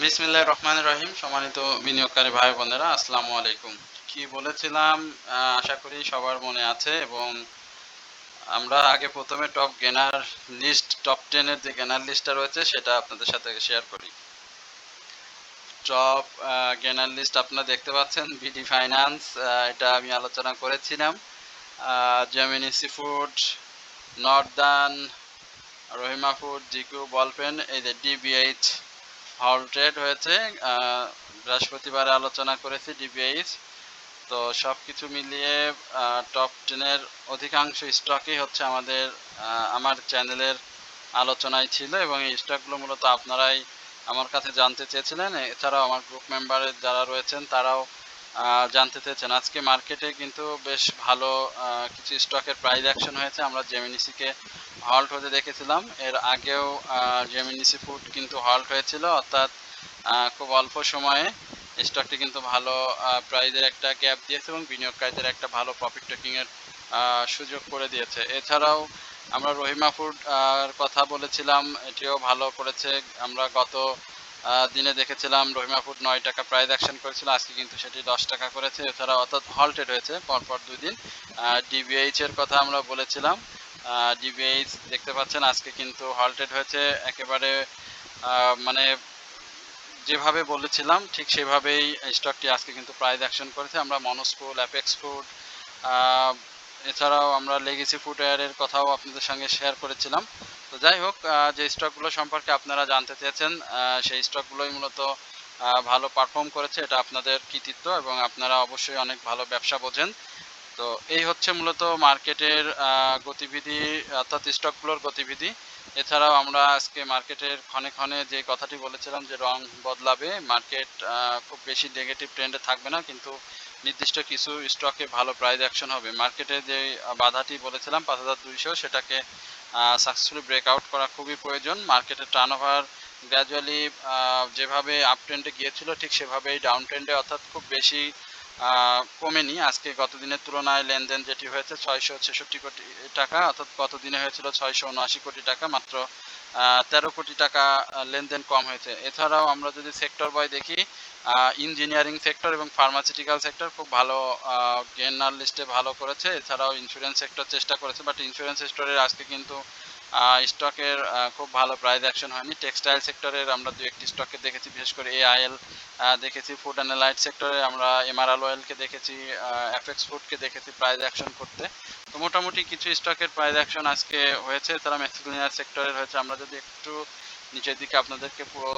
বিসমিল্লাহ রহমান রহিম। সম্মানিত বিনিয়োগকারী ভাই বোনেরা, আসসালামু আলাইকুম। কি বলেছিলাম? আশা করি সবার মনে আছে এবং আমরা আগে প্রথমে টপ গেনার লিস্ট টপ টেনের যে গেনার লিস্টটা রয়েছে, সেটা আপনাদের সাথে শেয়ার করি। টপ গেনার লিস্ট আপনারা দেখতে পাচ্ছেন বিডি ফাইন্যান্স এটা আমি আলোচনা করেছিলাম। Gemini seafood northern Rahima food GQ ball pen এই যে ডিবিএইচ হলটেড হয়েছে বৃহস্পতিবারে আলোচনা করেছি ডিবিএইচ তো সব কিছু মিলিয়ে টপ টেনের অধিকাংশ স্টকই হচ্ছে আমাদের আমার চ্যানেলের আলোচনায় ছিল এবং এই স্টকগুলো মূলত আপনারাই আমার কাছে জানতে চেয়েছিলেন। এছাড়াও আমার গ্রুপ মেম্বারের যারা রয়েছেন, তারাও জানতে চেয়েছেন। আজকে মার্কেটে কিন্তু বেশ ভালো কিছু স্টকের প্রাইস অ্যাকশন হয়েছে। আমরা জেমিনিসিকে হল্ট হতে দেখেছিলাম। এর আগেও জেমিনিসি ফুড কিন্তু হল্ট হয়েছিল। অর্থাৎ খুব অল্প সময়ে স্টকটি কিন্তু ভালো প্রাইজের একটা গ্যাপ দিয়েছে এবং বিনিয়োগকারীদের একটা ভালো প্রফিট টেকিংয়ের সুযোগ করে দিয়েছে। এছাড়াও আমরা রহিমা ফুড কথা বলেছিলাম। এটিও ভালো করেছে। আমরা গত দিনে দেখেছিলাম রহিমা ফুড নয় টাকা প্রাইস অ্যাকশন করেছিল। আজকে কিন্তু সেটি দশ টাকা করেছে। এছাড়া অর্থাৎ হল্টেড হয়েছে। পরপর দুই দিন ডিবিএইচ এর কথা আমরা বলেছিলাম। ডিবিএইচ দেখতে পাচ্ছেন, আজকে কিন্তু হল্টেড হয়েছে, একেবারে মানে যেভাবে বলেছিলাম, ঠিক সেভাবেই স্টকটি আজকে কিন্তু প্রাইস অ্যাকশন করেছে। আমরা মনোস্কুল অ্যাপেক্স ফুড এছাড়াও আমরা লেগেসি ফুটওয়্যারের কথাও আপনাদের সঙ্গে শেয়ার করেছিলাম। তো যাই হোক যে স্টকগুলো সম্পর্কে আপনারা জানতে চেয়েছেন সেই স্টকগুলোই মূলত ভালো পারফর্ম করেছে, এটা আপনাদের কৃতিত্ব এবং আপনারা অবশ্যই অনেক ভালো ব্যবসা বোঝেন। তো এই হচ্ছে মূলত মার্কেটের গতিবিধি, অর্থাৎ স্টকগুলোর গতিবিধি। এছাড়াও আমরা আজকে মার্কেটের ক্ষণে ক্ষণে যে কথাটি বলেছিলাম যে রং বদলাবে, মার্কেট খুব বেশি নেগেটিভ ট্রেন্ডে থাকবে না, কিন্তু নির্দিষ্ট কিছু স্টকে ভালো প্রাইস অ্যাকশন হবে। মার্কেটে যে বাধাটি বলেছিলাম, পাঁচ হাজার দুইশো, সেটাকে সাকসেসফুলি ব্রেকআউট করা খুবই প্রয়োজন। মার্কেটের টার্ন ওভার গ্র্যাজুয়ালি যেভাবে আপ ট্রেন্ডে গিয়েছিল, ঠিক সেভাবেই ডাউন ট্রেন্ডে অর্থাৎ খুব বেশি কমেনি। আজকে গত দিনের তুলনায় লেনদেন যেটি হয়েছে ছয়শো ছেষট্টি কোটি টাকা, অর্থাৎ গত দিনে হয়েছিল ছয়শো উনআশি কোটি টাকা, মাত্র তেরো কোটি টাকা লেনদেন কম হয়েছে। এছাড়াও আমরা যদি সেক্টর বয় দেখি ইঞ্জিনিয়ারিং সেক্টর এবং ফার্মাসিউটিক্যাল সেক্টর খুব ভালো গেনার লিস্টে ভালো করেছে। এছাড়াও ইন্স্যুরেন্স সেক্টর চেষ্টা করেছে বাট ইন্স্যুরেন্স সেক্টরের আজকে কিন্তু স্টকের খুব ভালো প্রাইস অ্যাকশন হয়নি। টেক্সটাইল সেক্টরের আমরা দু একটি স্টকে দেখেছি, বিশেষ করে এআইএল দেখেছি। ফুড অ্যান্ড লাইট সেক্টরে আমরা এমআরএল অয়েলকে দেখেছি এফএক্স ফুডকে দেখেছি প্রাইস অ্যাকশন করতে। তো মোটামুটি কিছু স্টকের প্রাইস অ্যাকশন আজকে হয়েছে। তারা মেক্সিকুলিনার সেক্টরের হয়েছে। আমরা যদি একটু নিচের দিকে আপনাদেরকে পুরো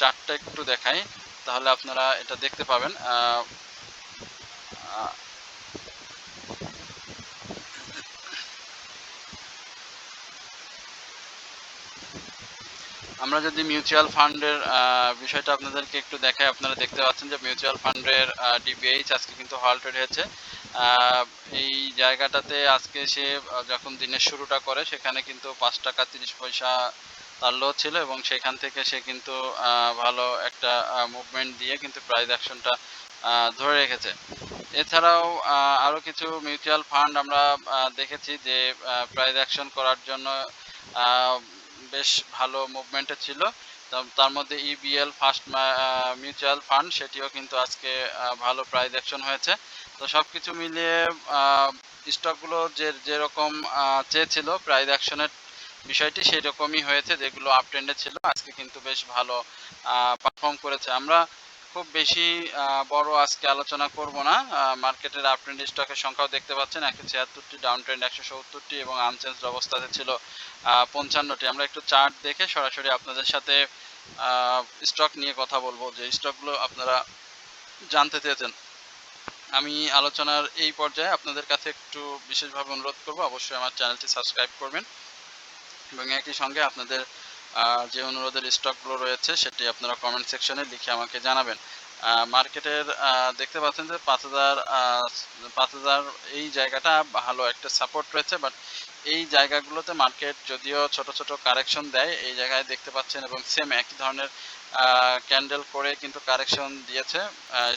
চার্টটা একটু দেখাই, তাহলে আপনারা এটা দেখতে পাবেন। আমরা যদি মিউচুয়াল ফান্ডের বিষয়টা আপনাদেরকে একটু দেখাই আপনারা দেখতে পাচ্ছেন যে মিউচুয়াল ফান্ডের ডিবিএইচ আজকে কিন্তু হল্টেড হয়েছে। এই জায়গাটাতে আজকে সে যখন দিনের শুরুটা করে সেখানে কিন্তু পাঁচ টাকা তিরিশ পয়সা তার লো ছিল এবং সেখান থেকে সে কিন্তু ভালো একটা মুভমেন্ট দিয়ে কিন্তু প্রাইস অ্যাকশনটা ধরে রেখেছে। এছাড়াও আহ, আরও কিছু মিউচুয়াল ফান্ড আমরা দেখেছি যে প্রাইস অ্যাকশন করার জন্য বেশ ভালো মুভমেন্টে ছিল। তার মধ্যে ইবিএল ফার্স্ট মিউচুয়াল ফান্ড সেটিও কিন্তু আজকে ভালো প্রাইজ অ্যাকশন হয়েছে। তো সব কিছু মিলিয়ে স্টকগুলো যে, যেরকম চেয়েছিল প্রাইজ অ্যাকশনের বিষয়টি সেই রকমই হয়েছে, যেগুলো আপ ট্রেন্ডে ছিল। আজকে কিন্তু বেশ ভালো পারফর্ম করেছে। আমরা খুব বেশি বড় আজকে আলোচনা করব না। মার্কেটের আপ ট্রেন্ড স্টকের সংখ্যাও দেখতে পাচ্ছেন। একশো ছিয়াত্তরটি ডাউন ট্রেন্ড একশো সত্তরটি এবং আনচেঞ্জ অবস্থাতে ছিল পঞ্চান্নটি। আমরা একটু চার্ট দেখে সরাসরি আপনাদের সাথে স্টক নিয়ে কথা বলব। যে স্টকগুলো আপনারা জানতে চেয়েছেন। আমি আলোচনার এই পর্যায়ে আপনাদের কাছে একটু বিশেষভাবে অনুরোধ করব। অবশ্যই আমার চ্যানেলটি সাবস্ক্রাইব করবেন এবং একই সঙ্গে আপনাদের যে অনুরোধের স্টকগুলো রয়েছে সেটি আপনারা কমেন্ট সেকশনে লিখে আমাকে জানাবেন। মার্কেটের দেখতে পাচ্ছেন যে পাঁচ হাজার পাঁচ হাজার এই জায়গাটা ভালো একটা সাপোর্ট রয়েছে বাট এই জায়গাগুলোতে মার্কেট যদিও ছোট ছোট কারেকশন দেয়, এই জায়গায় দেখতে পাচ্ছেন এবং সেম একই ধরনের ক্যান্ডেল করে কিন্তু কারেকশন দিয়েছে।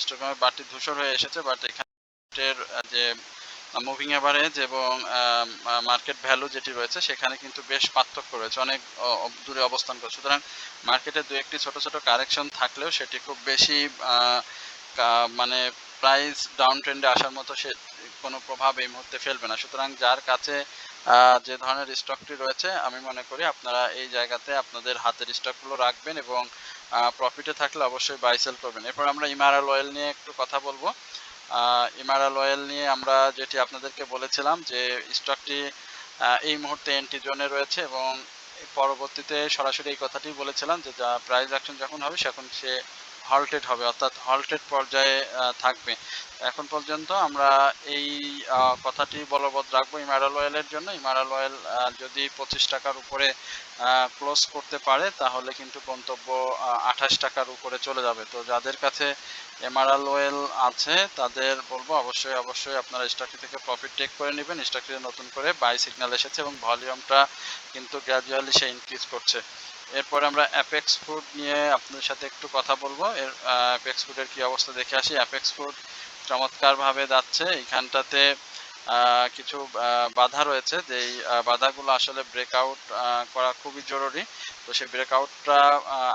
স্টক বাড়তি ধূসর হয়ে এসেছে বাট এখানের যে মুভিং অ্যাভারেজ এবং মার্কেট ভ্যালু যেটি রয়েছে, সেখানে কিন্তু বেশ পার্থক্য রয়েছে, অনেক দূরে অবস্থান করে সুতরাং মার্কেটে দু একটি ছোট ছোট কারেকশন থাকলেও সেটি খুব বেশি মানে প্রাইস ডাউন ট্রেন্ডে আসার মতো সে, কোনো প্রভাব এই মুহূর্তে ফেলবে না। সুতরাং যার কাছে যে ধরনের স্টকটি রয়েছে, আমি মনে করি আপনারা এই জায়গাতে আপনাদের হাতের স্টকগুলো রাখবেন এবং প্রফিটে থাকলে অবশ্যই বাই সেল করবেন। এরপর আমরা ইমারাল অয়েল নিয়ে একটু কথা বলব। ইমারাল অয়েল নিয়ে আমরা যেটি আপনাদেরকে বলেছিলাম যে স্টকটি এই মুহূর্তে এন্টি জোনে রয়েছে এবং পরবর্তীতে সরাসরি এই কথাটি বলেছিলাম যে যা প্রাইস অ্যাকশন যখন হবে তখন সে হল্টেড হবে, অর্থাৎ হল্টেড পর্যায়ে থাকবে। এখন পর্যন্ত আমরা এই কথাটি বলবৎ রাখব ইমারাল অয়েলের জন্য। ইমারাল অয়েল যদি পঁচিশ টাকার উপরে ক্লোজ করতে পারে, তাহলে কিন্তু গন্তব্য আঠাশ টাকার উপরে চলে যাবে। তো যাদের কাছে এমারাল ওয়েল আছে, তাদের বলব অবশ্যই অবশ্যই আপনারা স্টকটি থেকে প্রফিট টেক করে নেবেন। স্টকটি নতুন করে বাই সিগন্যাল এসেছে এবং ভলিউমটা কিন্তু গ্র্যাজুয়ালি সে ইনক্রিজ করছে। এরপরে আমরা অ্যাপেক্স ফুড নিয়ে আপনাদের সাথে একটু কথা বলব। এর অ্যাপেক্স ফুডের কি অবস্থা দেখে আসি। অ্যাপেক্স ফুড চমৎকারভাবে যাচ্ছে। এইখানটাতে কিছু বাধা রয়েছে যেই বাধাগুলো আসলে ব্রেকআউট করা খুবই জরুরি। তো সেই ব্রেকআউটটা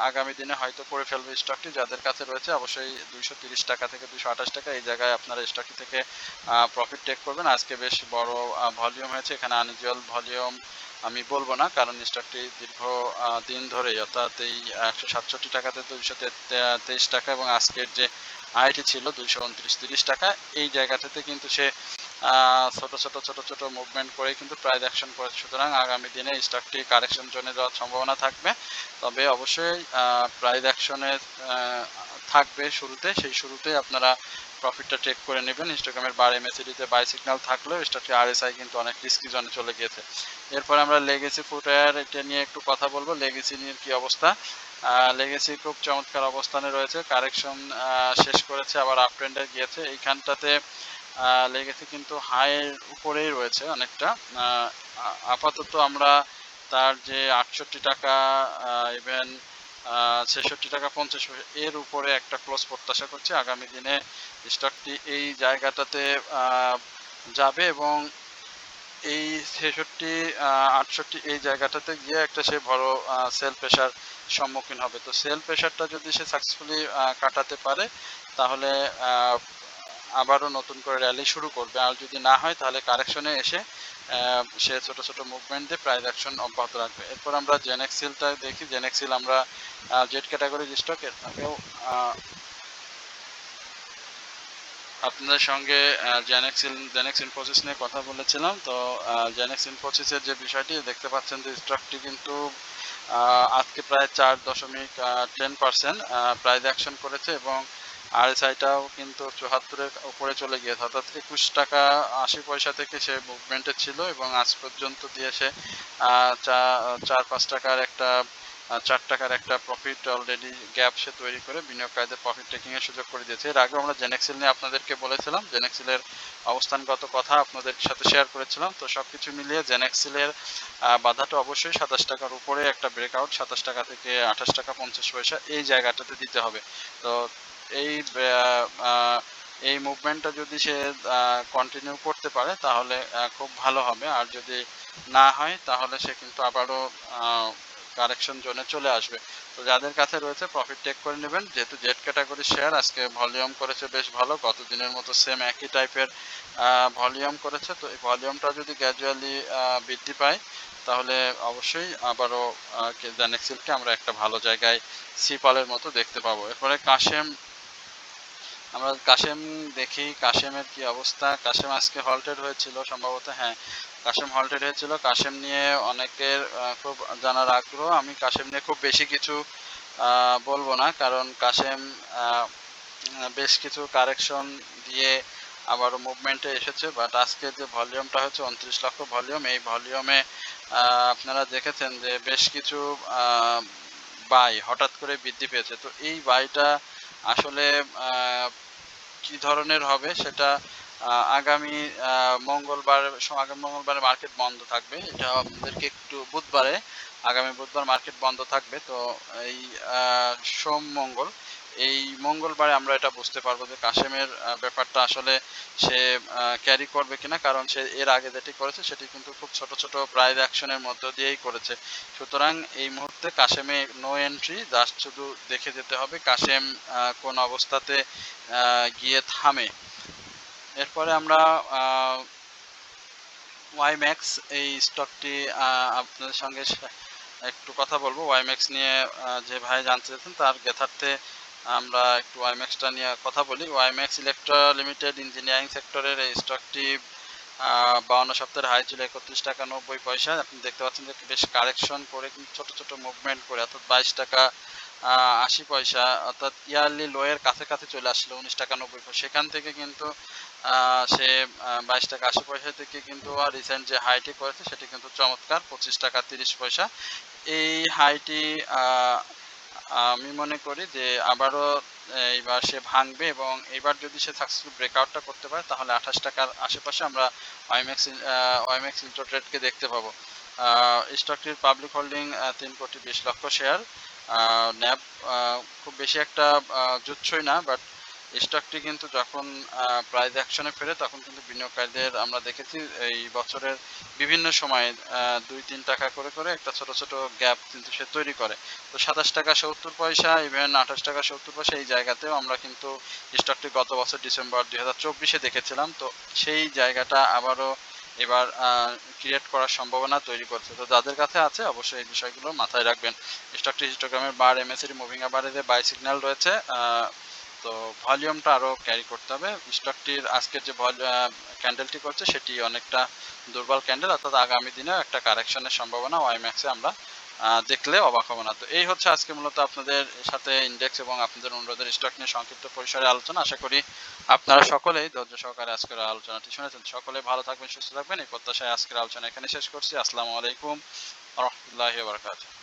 আগামী দিনে হয়তো করে ফেলবে স্টকটি যাদের কাছে রয়েছে অবশ্যই দুইশো টাকা থেকে দুইশো আঠাশ টাকা এই জায়গায় আপনারা স্টকটি থেকে প্রফিট টেক করবেন। আজকে বেশ বড় ভলিউম হয়েছে। এখানে আনইউজুয়াল ভলিউম আমি বলব না, কারণ স্টকটি দীর্ঘ দিন ধরে অর্থাৎ এই একশো সাতষট্টি টাকাতে দুইশো তেইশ টাকা এবং আজকের যে আইটি ছিল দুইশো উনত্রিশ, তিরিশ টাকা, এই জায়গাটাতে কিন্তু সে ছোট ছোট ছোট ছোট মুভমেন্ট করে কিন্তু প্রাইস অ্যাকশন করে। সুতরাং আগামী দিনে স্টকটি কারেকশন জোনে যাওয়ার সম্ভাবনা থাকবে। তবে অবশ্যই প্রাইস অ্যাকশনে থাকবে শুরুতে, সেই শুরুতে আপনারা প্রফিটটা টেক করে নেবেন। ইনস্টাগ্রামের বার এমএসিডিতে বাই সিগন্যাল থাকলেও স্টকটি আরএসআই কিন্তু অনেক রিস্কি জোনে চলে গিয়েছে। এরপর আমরা লেগেসি ফুটওয়্যার এটা নিয়ে একটু কথা বলব। লেগেসি নিয়ে কি অবস্থা? লেগেসি খুব চমৎকার অবস্থানে রয়েছে। কারেকশন শেষ করেছে, আবার আপ ট্রেন্ডে গিয়েছে। এইখানটাতে লেগেসি কিন্তু হাইয়ের উপরেই রয়েছে অনেকটা। আপাতত আমরা তার যে আটষট্টি টাকা ইভেন ছেষট্টি টাকা পঞ্চাশ এর উপরে একটা ক্লোজ প্রত্যাশা করছি। আগামী দিনে স্টকটি এই জায়গাটাতে যাবে এবং এই ছেষট্টি আটষট্টি এই জায়গাটাতে গিয়ে একটা সে বড় সেল প্রেশার সম্মুখীন হবে। তো সেল প্রেশারটা যদি সে সাকসেসফুলি কাটাতে পারে, তাহলে আবারও নতুন করে র্যালি শুরু করবে। আর যদি না হয়, তাহলে কারেকশনে এসে সে ছোট ছোট মুভমেন্ট দিয়ে প্রাইস অ্যাকশন অব্যাহত রাখবে। এরপর আমরা জেনেক্সিলটা দেখি। জেনেক্সিল আমরা জেড ক্যাটাগরির স্টক এর আগেও আপনাদের সঙ্গে জেনেক্সিল জেনেক্স ইনফোসিস নিয়ে কথা বলেছিলাম। তো জেনেক্স ইনফোসিসের যে বিষয়টি, দেখতে পাচ্ছেন যে স্টকটি কিন্তু আজকে প্রায় চার দশমিক টেন পার্সেন্ট প্রাইস অ্যাকশন করেছে এবং আরএসআইটাও কিন্তু চুয়াত্তরের উপরে চলে গিয়েছে। অর্থাৎ একুশ টাকা আশি পয়সা থেকে সে মুভমেন্টে ছিল এবং আজ পর্যন্ত দিয়ে সে চার, পাঁচ টাকার একটা চার টাকার একটা প্রফিট অলরেডি গ্যাপ সে তৈরি করে বিনিয়োগকারীদের প্রফিট টেকিং এর সুযোগ করে দিয়েছে। এর আগে আমরা জেনেক্সিল নিয়ে আপনাদেরকে বলেছিলাম জেনেক্সিলের অবস্থানগত কথা আপনাদের সাথে শেয়ার করেছিলাম। তো সবকিছু মিলিয়ে জেনেক্সিলের বাধাটা অবশ্যই সাতাশ টাকার উপরে একটা ব্রেকআউট সাতাশ টাকা থেকে আঠাশ টাকা পঞ্চাশ পয়সা এই জায়গাটাতে দিতে হবে। তো এই এই মুভমেন্টটা যদি সে কন্টিনিউ করতে পারে, তাহলে খুব ভালো হবে। আর যদি না হয়, তাহলে সে কিন্তু আবারও কারেকশন জোনে চলে আসবে। তো যাদের কাছে রয়েছে প্রফিট টেক করে নেবেন। যেহেতু জেড ক্যাটাগরি শেয়ার আজকে ভলিউম করেছে বেশ ভালো। গত দিনের মতো সেম একই টাইপের ভলিউম করেছে। তো এই ভলিউমটা যদি গ্র্যাজুয়ালি বৃদ্ধি পায়, তাহলে অবশ্যই আবারও জেনেক্সিলকে আমরা একটা ভালো জায়গায় সিপালের মতো দেখতে পাবো। এরপরে কাশেম আমরা কাশেম দেখি, কাশেমের কি অবস্থা? কাশেম আজকে হল্টেড হয়েছিল সম্ভবত হ্যাঁ। কাশেম হল্টেড হয়েছিল, কাশেম নিয়ে অনেকের খুব জানার আগ্রহ। আমি কাশেম নিয়ে খুব বেশি কিছু বলব না, কারণ কাশেম বেশ কিছু কারেকশন দিয়ে আবার মুভমেন্টে এসেছে। বাট আজকে যে ভলিউমটা হচ্ছে উনত্রিশ লক্ষ ভলিউম এই ভলিউমে আপনারা দেখেছেন যে বেশ কিছু বাই হঠাৎ করে বৃদ্ধি পেয়েছে। তো এই বাইটা আসলে কি ধরনের হবে সেটা আগামী মঙ্গলবার, আগামী মঙ্গলবারে মার্কেট বন্ধ থাকবে। এটা আপনাদেরকে একটু বুধবারে আগামী বুধবার মার্কেট বন্ধ থাকবে। তো এই সোম মঙ্গল, এই মঙ্গলবারে আমরা এটা বুঝতে পারব যে কাশেমের ব্যাপারটা আসলে সে ক্যারি করবে কিনা, কারণ সে এর আগে যেটি করেছে সেটি কিন্তু খুব ছোট ছোট প্রাইজ অ্যাকশনের মধ্য দিয়েই করেছে। সুতরাং এই মুহূর্তে কাশেমে নো এন্ট্রি জাস্ট শুধু দেখে যেতে হবে কাশেম কোন অবস্থাতে গিয়ে থামে। এরপরে আমরা ওয়াইম্যাক্স এই স্টকটি আপনাদের সঙ্গে একটু কথা বলব। ওয়াইম্যাক্স নিয়ে যে ভাই জানতে চাইছেন, তার গেথার্থে আমরা একটু ওয়াইম্যাক্সটা নিয়ে কথা বলি। ওয়াইম্যাক্স ইলেকট্রা লিমিটেড ইঞ্জিনিয়ারিং সেক্টরের এই স্টকটি বাউন্ন সপ্তাহের হাই ছিল একত্রিশ টাকা নব্বই পয়সা। আপনি দেখতে পাচ্ছেন যে বেশ কারেকশন করে কিন্তু ছোট ছোট মুভমেন্ট করে, অর্থাৎ বাইশ টাকা আশি পয়সা, অর্থাৎ ইয়ারলি লোয়ের কাছে কাছে চলে আসলো উনিশ টাকা নব্বই পয়সা। সেখান থেকে কিন্তু সে বাইশ টাকা আশি পয়সা থেকে কিন্তু রিসেন্ট যে হাইটি করেছে, সেটি কিন্তু চমৎকার, পঁচিশ টাকা তিরিশ পয়সা। এই হাইটি আমি মনে করি যে আবারও এইবার সে ভাঙবে এবং এবার যদি সে সাকসেসফুল ব্রেকআউটটা করতে পারে, তাহলে আঠাশ টাকার আশেপাশে আমরা ওয়াইম্যাক্স ওয়াইম্যাক্স ইন্টো ট্রেডকে দেখতে পাবো। স্টকটির পাবলিক হোল্ডিং তিন কোটি বিশ লক্ষ শেয়ার ন্যাব খুব বেশি একটা জুচ্ছই না বাট স্টকটি কিন্তু যখন প্রাইস অ্যাকশনে ফেরে, তখন কিন্তু বিনিয়োগকারীদের আমরা দেখেছি এই বছরের বিভিন্ন সময়ে দুই তিন টাকা করে করে একটা ছোট ছোট গ্যাপ কিন্তু সে তৈরি করে। তো সাতাশ টাকা সত্তর পয়সা ইভেন আঠাশ টাকা সত্তর পয়সা এই জায়গাতেও আমরা কিন্তু স্টকটি গত বছর ডিসেম্বর দুই হাজার চব্বিশে দেখেছিলাম। তো সেই জায়গাটা আবারও এবার ক্রিয়েট করার সম্ভাবনা তৈরি করছে। তো যাদের কাছে আছে, অবশ্যই এই বিষয়গুলো মাথায় রাখবেন। স্টকটি হিস্টোগ্রামের বার এমএসির মুভিং আবারে যে বাই সিগন্যাল রয়েছে। তো ভলিউমটা আরও ক্যারি করতে হবে। স্টকটির আজকের যে ক্যান্ডেলটি করছে, সেটি অনেকটা দুর্বল ক্যান্ডেল অর্থাৎ আগামী দিনেও একটা কারেকশনের সম্ভাবনা ওয়াইম্যাক্সে আমরা দেখলে অবাক হব না। তো এই হচ্ছে আজকে মূলত আপনাদের সাথে ইন্ডেক্স এবং আপনাদের অনুরোধের স্টক নিয়ে সংক্ষিপ্ত পরিসরে আলোচনা। আশা করি আপনারা সকলেই ধৈর্য সহকারে আজকের আলোচনাটি শুনেছেন। সকলে ভালো থাকবেন, সুস্থ থাকবেন। এই প্রত্যাশায় আজকের আলোচনা এখানে শেষ করছি। আসসালামু আলাইকুম রহমতুল্লাহি বারকাতুহ।